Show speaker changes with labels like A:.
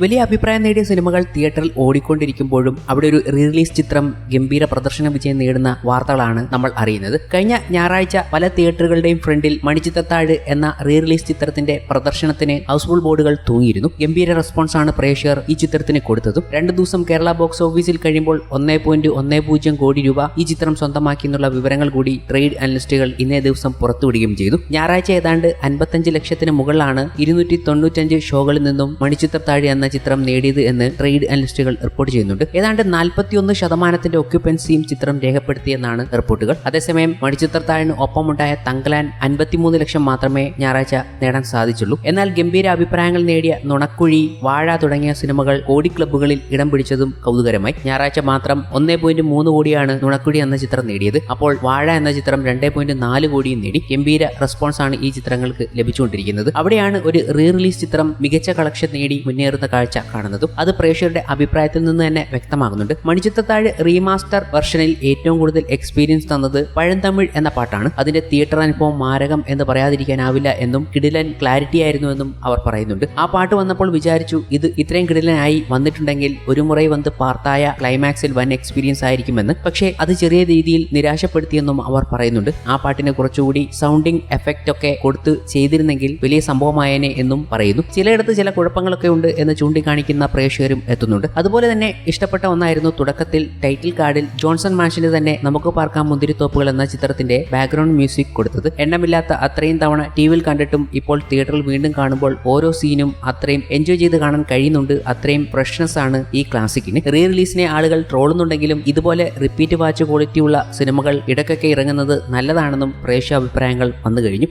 A: വലിയ അഭിപ്രായം നേടിയ സിനിമകൾ തിയേറ്ററിൽ ഓടിക്കൊണ്ടിരിക്കുമ്പോഴും അവിടെ ഒരു റിലീസ് ചിത്രം ഗംഭീര പ്രദർശന വിജയം നേടുന്ന വാർത്തകളാണ് നമ്മൾ അറിയുന്നത്. കഴിഞ്ഞ ഞായറാഴ്ച പല തിയേറ്ററുകളുടെയും ഫ്രണ്ടിൽ മണിച്ചിത്തത്താഴ് എന്ന റിലീസ് ചിത്രത്തിന്റെ പ്രദർശനത്തിന് ഹൗസ്ഫുൾ ബോർഡുകൾ തൂങ്ങിയിരുന്നു. ഗംഭീര റെസ്പോൺസ് ആണ് പ്രേക്ഷകർ ഈ ചിത്രത്തിന് കൊടുത്തതും. രണ്ടു ദിവസം കേരള ബോക്സ് ഓഫീസിൽ കഴിയുമ്പോൾ ഒന്നേ പോയിന്റ് ഒന്നേ പൂജ്യം കോടി രൂപ ഈ ചിത്രം സ്വന്തമാക്കി എന്നുള്ള വിവരങ്ങൾ കൂടി ട്രേഡ് അനലിസ്റ്റുകൾ ഇന്നേ ദിവസം പുറത്തുവിടുകയും ചെയ്തു. ഞായറാഴ്ച ഏതാണ്ട് അൻപത്തഞ്ച് ലക്ഷത്തിന് മുകളിലാണ് ഇരുന്നൂറ്റി തൊണ്ണൂറ്റഞ്ച് ഷോകളിൽ നിന്നും മണിച്ചിത്രത്താഴ് എന്ന ചിത്രം നേടിയത് എന്ന് ട്രേഡ് അനലിസ്റ്റുകൾ റിപ്പോർട്ട് ചെയ്യുന്നുണ്ട്. ഏതാണ്ട് നാൽപ്പത്തിയൊന്ന് ശതമാനത്തിന്റെ ഒക്യുപ്പൻസിയും ചിത്രം രേഖപ്പെടുത്തിയെന്നാണ് റിപ്പോർട്ടുകൾ. അതേസമയം മണിച്ചിത്രത്താഴിന് ഒപ്പമുണ്ടായ തങ്കലാൻ അൻപത്തിമൂന്ന് ലക്ഷം മാത്രമേ ഞായറാഴ്ച നേടാൻ സാധിച്ചുള്ളൂ. എന്നാൽ ഗംഭീര അഭിപ്രായങ്ങൾ നേടിയ നുണക്കുഴി വാഴ തുടങ്ങിയ സിനിമകൾ കോടി ക്ലബ്ബുകളിൽ ഇടം പിടിച്ചതും കൗതുകരമായി. ഞായറാഴ്ച മാത്രം ഒന്നേ പോയിന്റ് മൂന്ന് കോടിയാണ് നുണക്കുഴി എന്ന ചിത്രം നേടിയത്. അപ്പോൾ വാഴ എന്ന ചിത്രം രണ്ടേ പോയിന്റ് നാല് കോടിയും നേടി ഗംഭീര റെസ്പോൺസ് ആണ് ഈ ചിത്രങ്ങൾക്ക് ലഭിച്ചുകൊണ്ടിരിക്കുന്നത്. അവിടെയാണ് ഒരു റീ റിലീസ് ചിത്രം മികച്ച കളക്ഷൻ നേടി മുന്നേറുന്ന കാഴ്ച കാണുന്നതും അത് പ്രേക്ഷകരുടെ അഭിപ്രായത്തിൽ നിന്ന് തന്നെ വ്യക്തമാകുന്നുണ്ട്. മണിച്ചിത്രത്താഴ് റീമാസ്റ്റർ വെർഷനിൽ ഏറ്റവും കൂടുതൽ എക്സ്പീരിയൻസ് തന്നത് പഴന്തമിഴ് എന്ന പാട്ടാണ്. അതിന്റെ തിയേറ്റർ അനുഭവം മാരകം എന്ന് പറയാതിരിക്കാനാവില്ല എന്നും കിടിലൻ ക്ലാരിറ്റി ആയിരുന്നു എന്നും അവർ പറയുന്നുണ്ട്. ആ പാട്ട് വന്നപ്പോൾ വിചാരിച്ചു ഇത് ഇത്രയും കിടിലനായി വന്നിട്ടുണ്ടെങ്കിൽ ഒരു മുറൈ വന്ന് പാർത്തായ ക്ലൈമാക്സിൽ വൻ എക്സ്പീരിയൻസ് ആയിരിക്കുമെന്ന്. പക്ഷേ അത് ചെറിയ രീതിയിൽ നിരാശപ്പെടുത്തിയെന്നും അവർ പറയുന്നുണ്ട്. ആ പാട്ടിന് കുറച്ചുകൂടി സൗണ്ടിങ് എഫക്റ്റ് ഒക്കെ കൊടുത്ത് ചെയ്തിരുന്നെങ്കിൽ വലിയ സംഭവമായേനെ എന്നും പറയുന്നു. ചിലയിടത്ത് ചില കുഴപ്പങ്ങളൊക്കെ ഉണ്ട് എന്ന് ചൂണ്ടിക്കാണിക്കുന്ന പ്രേക്ഷകരും എത്തുന്നുണ്ട്. അതുപോലെ തന്നെ ഇഷ്ടപ്പെട്ട ഒന്നായിരുന്നു തുടക്കത്തിൽ ടൈറ്റിൽ കാർഡിൽ ജോൺസൺ മാഷിന് തന്നെ നമുക്ക് പാർക്കാം മുന്തിരിത്തോപ്പുകൾ എന്ന ചിത്രത്തിന്റെ ബാക്ക്ഗ്രൗണ്ട് മ്യൂസിക് കൊടുത്തത്. എണ്ണമില്ലാത്ത അത്രയും തവണ ടി വിയിൽ കണ്ടിട്ടും ഇപ്പോൾ തിയേറ്ററിൽ വീണ്ടും കാണുമ്പോൾ ഓരോ സീനും അത്രയും എൻജോയ് ചെയ്ത് കാണാൻ കഴിയുന്നുണ്ട്. അത്രയും ഫ്രഷ്നെസ് ആണ് ഈ ക്ലാസിക്കിന് റീ റിലീസിനെ ആളുകൾ ട്രോളുന്നുണ്ടെങ്കിലും ഇതുപോലെ റിപ്പീറ്റ് വാച്ച് ക്വാളിറ്റിയുള്ള സിനിമകൾ ഇടയ്ക്കൊക്കെ ഇറങ്ങുന്നത് നല്ലതാണെന്നും പ്രേക്ഷക അഭിപ്രായങ്ങൾ വന്നു കഴിഞ്ഞു